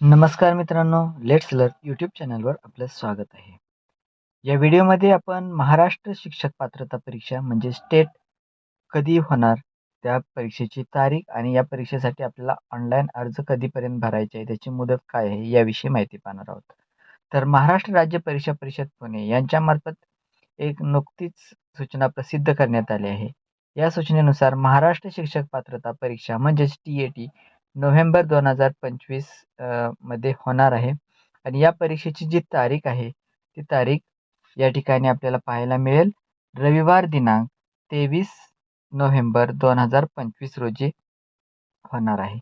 नमस्कार मित्रांनो लेट्स लर यूट्यूब चॅनलवर आपलं स्वागत आहे. या व्हिडिओमध्ये आपण महाराष्ट्र शिक्षक पात्रता परीक्षा म्हणजे स्टेट कधी होणार त्या परीक्षेची तारीख आणि या परीक्षेसाठी आपल्याला ऑनलाईन अर्ज कधीपर्यंत भरायचे आहे त्याची मुदत काय आहे याविषयी माहिती पाहणार आहोत. तर महाराष्ट्र राज्य परीक्षा परिषद पुणे यांच्यामार्फत एक नुकतीच सूचना प्रसिद्ध करण्यात आली आहे. या सूचनेनुसार महाराष्ट्र शिक्षक पात्रता परीक्षा म्हणजेच टी ए टी नोव्हेंबर दोन हजार पंचवीसमध्ये होणार आहे. आणि या परीक्षेची जी तारीख आहे ती तारीख या ठिकाणी आपल्याला पाहायला मिळेल. रविवार दिनांक तेवीस नोव्हेंबर दोन हजार पंचवीस रोजी होणार आहे.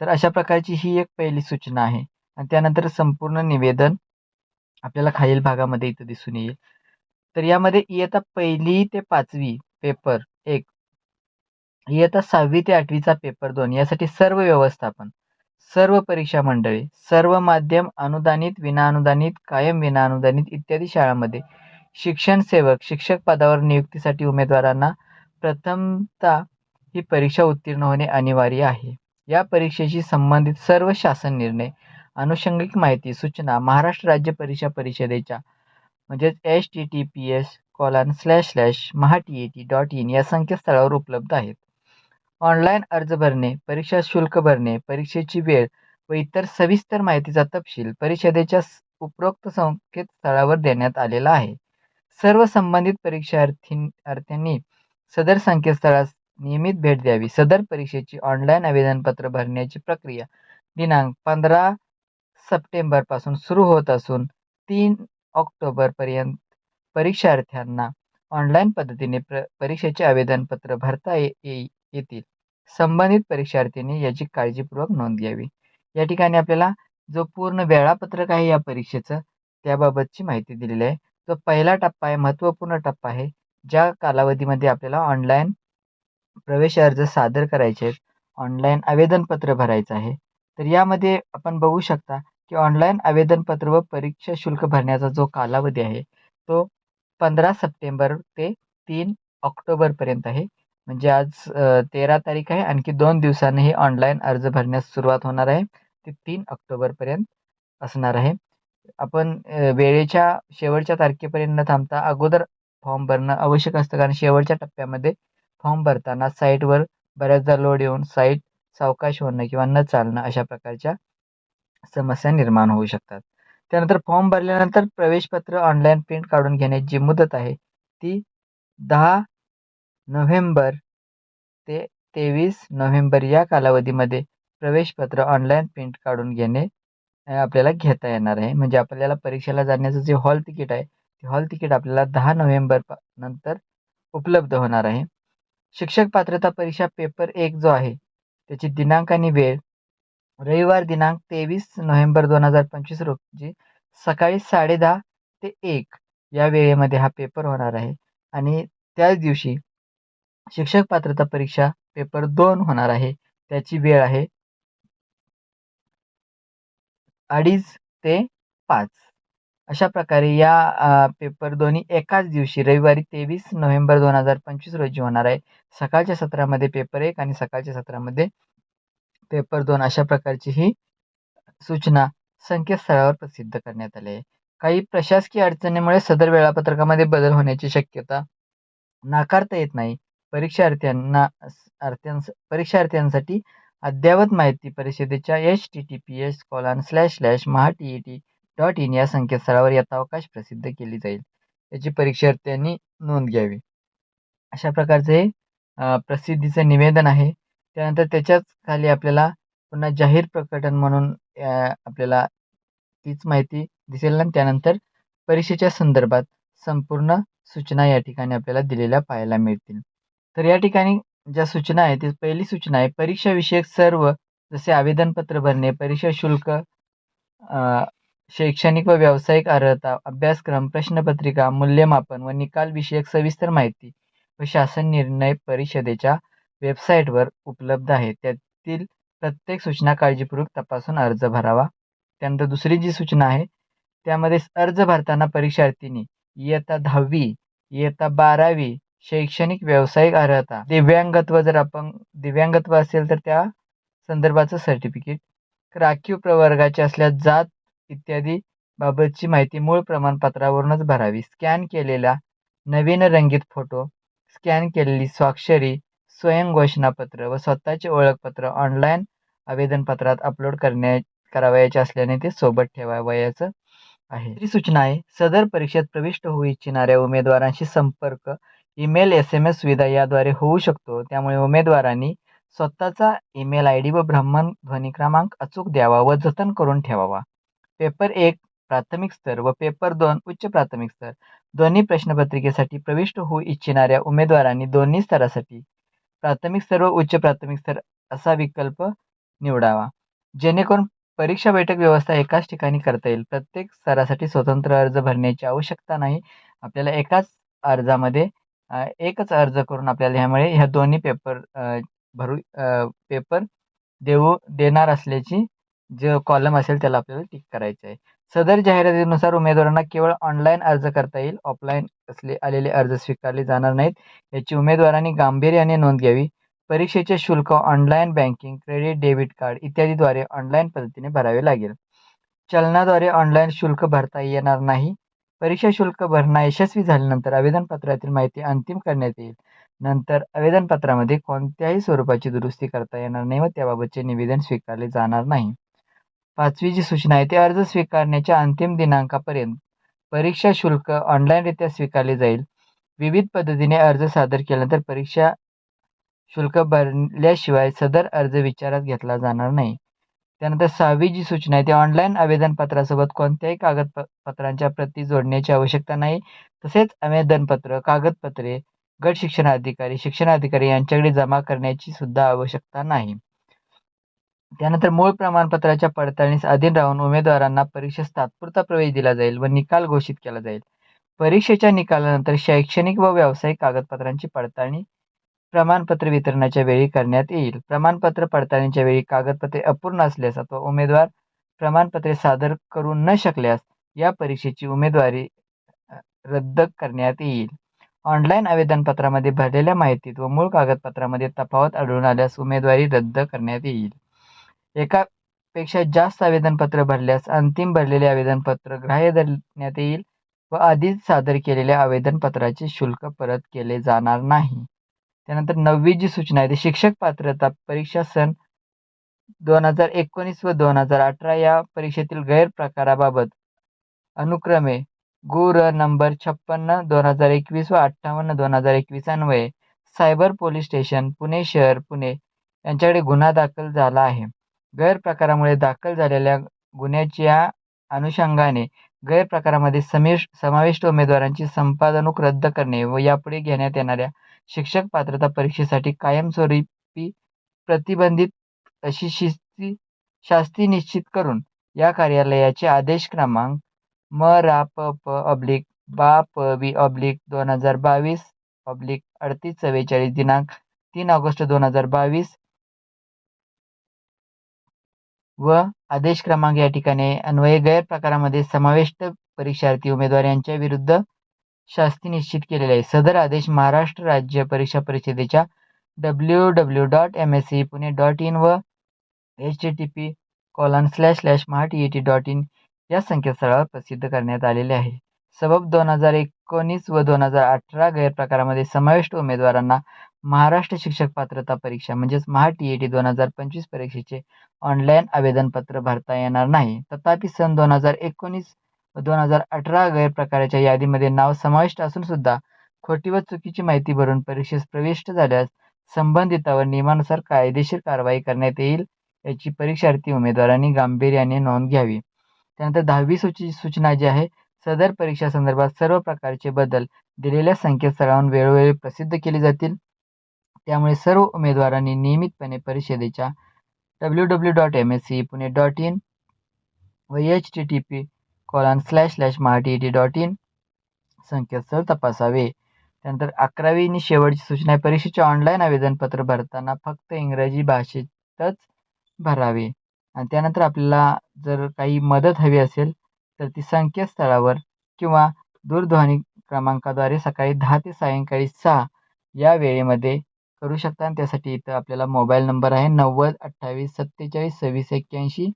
तर अशा प्रकारची ही एक पहिली सूचना आहे. आणि त्यानंतर संपूर्ण निवेदन आपल्याला खालील भागामध्ये इथं दिसून येईल. तर यामध्ये इयत्ता पहिली ते पाचवी पेपर एक इयत्ता सहावी ते आठवीचा पेपर दोन. यासाठी सर्व व्यवस्थापन सर्व परीक्षा मंडळे सर्व माध्यम अनुदानित विनाअनुदानित कायम विनाअनुदानित इत्यादी शाळांमध्ये शिक्षण सेवक शिक्षक पदावर नियुक्तीसाठी उमेदवारांना प्रथमता ही परीक्षा उत्तीर्ण होणे अनिवार्य आहे. या परीक्षेशी संबंधित सर्व शासन निर्णय अनुषंगिक माहिती सूचना महाराष्ट्र राज्य परीक्षा परिषदेच्या म्हणजेच H T T P S colon slash slash Maha T A T dot in या संकेतस्थळावर उपलब्ध आहेत. ऑनलाईन अर्ज भरणे परीक्षा शुल्क भरणे परीक्षेची वेळ व इतर सविस्तर माहितीचा तपशील परिषदेच्या उपरोक्त संकेतस्थळावर देण्यात आलेला आहे. सर्व संबंधित परीक्षार्थी अर्थ्यांनी सदर संकेतस्थळास नियमित भेट द्यावी. सदर परीक्षेची ऑनलाईन आवेदनपत्र भरण्याची प्रक्रिया दिनांक पंधरा सप्टेंबरपासून सुरू होत असून तीन ऑक्टोबरपर्यंत परीक्षार्थ्यांना ऑनलाईन पद्धतीने प्र परीक्षेचे आवेदनपत्र भरता ये येतील. संबंधित परीक्षार्थींनी याची काळजीपूर्वक नोंद घ्यावी. या ठिकाणी आपल्याला जो पूर्ण वेळापत्रक आहे या परीक्षेचं त्याबाबतची माहिती दिलेली आहे. जो पहिला टप्पा आहे महत्त्वपूर्ण टप्पा आहे ज्या कालावधीमध्ये आपल्याला ऑनलाईन प्रवेश अर्ज सादर करायचे आहेत. ऑनलाईन आवेदनपत्र भरायचं आहे. तर यामध्ये आपण बघू शकता की ऑनलाईन आवेदनपत्र व परीक्षा शुल्क भरण्याचा जो कालावधी आहे तो पंधरा सप्टेंबर ते तीन ऑक्टोबरपर्यंत आहे. म्हणजे आज तेरा तारीख आहे. आणखी दोन दिवसांनी हे ऑनलाईन अर्ज भरण्यास सुरुवात होणार आहे. ते तीन ऑक्टोबरपर्यंत असणार आहे. आपण वेळेच्या शेवटच्या तारखेपर्यंत न थांबता अगोदर फॉर्म भरणं आवश्यक असतं. कारण शेवटच्या टप्प्यामध्ये फॉर्म भरताना साईटवर बऱ्याचदा लोड येऊन साईट सावकाश होणं किंवा न चालणं अशा प्रकारच्या समस्या निर्माण होऊ शकतात. त्यानंतर फॉर्म भरल्यानंतर प्रवेशपत्र ऑनलाईन प्रिंट काढून घेण्याची जी मुदत आहे ती दहा नोव्हेंबर ते तेवीस नोव्हेंबर या कालावधीमध्ये प्रवेशपत्र ऑनलाईन प्रिंट काढून घेणे आपल्याला घेता येणार आहे. म्हणजे आपल्याला परीक्षेला जाण्याचं जे हॉल तिकीट आहे ते हॉल तिकीट आपल्याला दहा नोव्हेंबर नंतर उपलब्ध होणार आहे. शिक्षक पात्रता परीक्षा पेपर एक जो आहे त्याची दिनांक आणि वेळ. रविवार दिनांक तेवीस नोव्हेंबर दोन हजार पंचवीस रोजी सकाळी साडे दहा ते एक या वेळेमध्ये हा पेपर होणार आहे. आणि त्याच दिवशी शिक्षक पात्रता परीक्षा पेपर दोन होणार आहे. त्याची वेळ आहे अडीच ते पाच. अशा प्रकारे या पेपर दोन्ही एकाच दिवशी रविवारी तेवीस नोव्हेंबर दोन हजार पंचवीस रोजी होणार आहे. सकाळच्या सत्रामध्ये पेपर एक आणि सकाळच्या सत्रामध्ये पेपर दोन अशा प्रकारची ही सूचना संकेतस्थळावर प्रसिद्ध करण्यात आली आहे. काही प्रशासकीय अडचणीमुळे सदर वेळापत्रकामध्ये बदल होण्याची शक्यता नाकारता येत नाही. परीक्षार्थ्यांना अर्थ्यांस परीक्षार्थ्यांसाठी अद्ययावत माहिती परिषदेच्या H T T P S colon slash slash Maha T E T dot in या संकेतस्थळावर यथावकाश प्रसिद्ध केली जाईल. याची परीक्षार्थ्यांनी नोंद घ्यावी. अशा प्रकारचे हे प्रसिद्धीचं निवेदन आहे. त्यानंतर त्याच्याच खाली आपल्याला पुन्हा जाहीर प्रकटन म्हणून आपल्याला तीच माहिती दिसेल आणि त्यानंतर परीक्षेच्या संदर्भात संपूर्ण सूचना या ठिकाणी आपल्याला दिलेल्या पाहायला मिळतील. तर या ठिकाणी ज्या सूचना आहेत ती पहिली सूचना आहे परीक्षाविषयक सर्व जसे आवेदनपत्र भरणे परीक्षा शुल्क शैक्षणिक व व्यावसायिक अर्हता अभ्यासक्रम प्रश्नपत्रिका मूल्यमापन व निकाल विषयक सविस्तर माहिती व शासन निर्णय परिषदेच्या वेबसाईटवर उपलब्ध आहे. त्यातील प्रत्येक सूचना काळजीपूर्वक तपासून अर्ज भरावा. त्यानंतर दुसरी जी सूचना आहे त्यामध्ये अर्ज भरताना परीक्षार्थींनी इयत्ता दहावी इयत्ता बारावी शैक्षणिक व्यावसायिक अर्हता. दिव्यांगत्व जर आपण दिव्यांगत्व असेल तर त्या संदर्भाचं सर्टिफिकेट राखीव प्रवर्गाचे असल्यास जात इत्यादी बाबतची माहिती मूळ प्रमाणपत्रावरूनच भरावी. स्कॅन केलेला नवीन रंगीत फोटो स्कॅन केलेली स्वाक्षरी स्वयं घोषणापत्र व स्वतःचे ओळखपत्र ऑनलाईन आवेदनपत्रात अपलोड करण्या करावयाचे असल्याने ते सोबत ठेवावयाचं आहे. ही सूचना आहे. सदर परीक्षेत प्रविष्ट होऊ इच्छिणाऱ्या उमेदवारांशी संपर्क ईमेल एस एम एस सुविधा याद्वारे होऊ शकतो. त्यामुळे उमेदवारांनी स्वतःचा ईमेल आय डी व ध्वनी क्रमांक अचूक द्यावा व जतन करून ठेवावा. पेपर एक प्राथमिक स्तर व पेपर दोन उच्च प्राथमिक स्तर दोन्ही प्रश्नपत्रिकेसाठी प्रविष्ट होऊ इच्छिणाऱ्या उमेदवारांनी दोन्ही स्तरासाठी प्राथमिक स्तर व उच्च प्राथमिक स्तर असा विकल्प निवडावा. जेणेकरून परीक्षा बैठक व्यवस्था एकाच ठिकाणी करता येईल. प्रत्येक स्तरासाठी स्वतंत्र अर्ज भरण्याची आवश्यकता नाही. आपल्याला एकाच अर्जामध्ये एकच अर्ज करून आपल्याला ह्यामुळे ह्या दोन्ही पेपर भरू पेपर देऊ देणार असल्याची जो कॉलम असेल त्याला आपल्याला टिक करायचं आहे. सदर जाहिरातीनुसार उमेदवारांना केवळ ऑनलाईन अर्ज करता येईल ऑफलाईन असले आलेले अर्ज स्वीकारले जाणार नाहीत याची उमेदवारांनी गांभीर्याने नोंद घ्यावी. परीक्षेचे शुल्क online banking credit debit card इत्यादीद्वारे ऑनलाईन पद्धतीने भरावे लागेल. चलनाद्वारे ऑनलाईन शुल्क भरता येणार नाही. परीक्षा शुल्क भरणा यशस्वी झाल्यानंतर आवेदनपत्रातील माहिती अंतिम करण्यात येईल. नंतर आवेदनपत्रामध्ये कोणत्याही स्वरूपाची दुरुस्ती करता येणार नाही व त्याबाबतचे निवेदन स्वीकारले जाणार नाही. पाचवी जी सूचना आहे ते अर्ज स्वीकारण्याच्या अंतिम दिनांकापर्यंत परीक्षा शुल्क ऑनलाईनरित्या स्वीकारले जाईल. विविध पद्धतीने अर्ज सादर केल्यानंतर परीक्षा शुल्क भरल्याशिवाय सदर अर्ज विचारात घेतला जाणार नाही. त्यानंतर सहावी जी सूचना आहे ती ऑनलाईन आवेदनपत्रासोबत कोणत्याही कागदपत्रांच्या प्रती जोडण्याची आवश्यकता नाही. तसेच आवेदनपत्र कागदपत्रे गट शिक्षणाधिकारी शिक्षणाधिकारी यांच्याकडे जमा करण्याची सुद्धा आवश्यकता नाही. त्यानंतर मूळ प्रमाणपत्राच्या पडताळणीस अधीन राहून उमेदवारांना परीक्षेस तात्पुरता प्रवेश दिला जाईल व निकाल घोषित केला जाईल. परीक्षेच्या निकालानंतर शैक्षणिक व व्यावसायिक कागदपत्रांची पडताळणी प्रमाणपत्र वितरणाच्या वेळी करण्यात येईल. प्रमाणपत्र पडताळणीच्या वेळी कागदपत्रे अपूर्ण असल्यास अथवा उमेदवार प्रमाणपत्रे सादर करू न शकल्यास या परीक्षेची उमेदवारी रद्द करण्यात येईल. ऑनलाईन आवेदनपत्रामध्ये भरलेल्या माहितीत व मूळ कागदपत्रामध्ये तफावत आढळून आल्यास उमेदवारी रद्द करण्यात येईल. एकापेक्षा जास्त आवेदनपत्र भरल्यास अंतिम भरलेले आवेदनपत्र ग्राह्य धरण्यात येईल व आधीच सादर केलेल्या आवेदनपत्राचे शुल्क परत केले जाणार नाही. त्यानंतर नववी जी सूचना आहे ती शिक्षक पात्रता परीक्षा सन दोन हजार एकोणीस व दोन हजार अठरा या परीक्षेतील गैरप्रकाराबाबत अनुक्रमे गुर नंबर छप्पन्न दोन हजार एकवीस व अठ्ठावन्न दोन हजार एकवीस अन्वये सायबर पोलीस स्टेशन पुणे शहर पुणे यांच्याकडे गुन्हा दाखल झाला आहे. गैरप्रकारामुळे दाखल झालेल्या गुन्ह्याच्या अनुषंगाने गैरप्रकारामध्ये समेश समाविष्ट उमेदवारांची संपादनूक रद्द करणे व यापुढे घेण्यात येणाऱ्या शिक्षक पात्रता परीक्षेसाठी कायमस्वरूपी प्रतिबंधित अशी शिस्ती शास्ती निश्चित करून या कार्यालयाचे आदेश क्रमांक म रा प प ऑब्लिक बा प बी ऑब्लिक दोन हजार बावीस ऑब्लिक अडतीस चव्वेचाळीस दिनांक तीन ऑगस्ट दोन हजार बावीस व आदेश क्रमांक या ठिकाणी अन्वये गैरप्रकारामध्ये समाविष्ट परीक्षार्थी उमेदवार यांच्या विरुद्ध शास्ती निश्चित केलेले आहे. सदर आदेश महाराष्ट्र राज्य परीक्षा परिषदेच्या W W dot M S C Pune dot in व H T T P colon slash slash Maha T E T dot in या संकेतस्थळावर प्रसिद्ध करण्यात आलेले आहे. सबब दोन हजार एकोणीस व दोन हजार अठरा गैरप्रकारामध्ये समाविष्ट उमेदवारांना महाराष्ट्र शिक्षक पात्रता परीक्षा म्हणजेच महा टी ए टी दोन हजार पंचवीस परीक्षेचे ऑनलाईन आवेदनपत्र भरता येणार नाही. तथापि सन दोन हजार एकोणीस व दोन हजार अठरा गैरप्रकाराच्या यादीमध्ये नाव समाविष्ट असून सुद्धा खोटी व चुकीची माहिती भरून परीक्षेस प्रविष्ट झाल्यास संबंधितावर नियमानुसार कायदेशीर कारवाई करण्यात येईल याची परीक्षार्थी उमेदवारांनी गांभीर्याने नोंद घ्यावी. त्यानंतर दहावी सूची सूचना जी आहे सदर परीक्षा संदर्भात सर्व प्रकारचे बदल दिलेल्या संकेतस्थळावरून वेळोवेळी प्रसिद्ध केले जातील. त्यामुळे सर्व उमेदवारांनी नियमितपणे परिषदेच्या W W dot M S C Pune dot in व H T T P colon slash slash Marathi T dot in संकेतस्थळ तपासावे. त्यानंतर अकरावी आणि शेवटची सूचना परीक्षेचे ऑनलाईन आवेदनपत्र भरताना फक्त इंग्रजी भाषेतच भरावे. आणि त्यानंतर आपल्याला जर काही मदत हवी असेल तर ती संकेतस्थळावर किंवा दूरध्वनी क्रमांकाद्वारे सकाळी दहा ते सायंकाळी सहा या वेळेमध्ये करू शकता. आणि त्यासाठी इथं आपल्याला मोबाईल नंबर आहे नव्वद अठ्ठावीस सत्तेचाळीस सव्वीस एक्क्याऐंशी.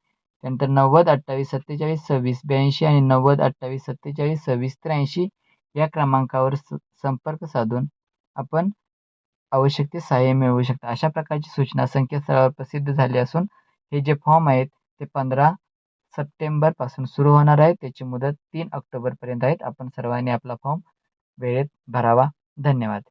त्यानंतर नव्वद अठ्ठावीस सत्तेचाळीस सव्वीस ब्याऐंशी आणि नव्वद अठ्ठावीस सत्तेचाळीस सव्वीस त्र्याऐंशी या क्रमांकावर स संपर्क साधून आपण आवश्यक ते सहाय्य मिळवू शकता. अशा प्रकारची सूचना संकेतस्थळावर प्रसिद्ध झाली असून हे जे फॉर्म आहेत ते पंधरा सप्टेंबरपासून सुरू होणार आहे त्याची मुदत तीन ऑक्टोबरपर्यंत आहेत. आपण सर्वांनी आपला फॉर्म वेळेत भरावा. धन्यवाद.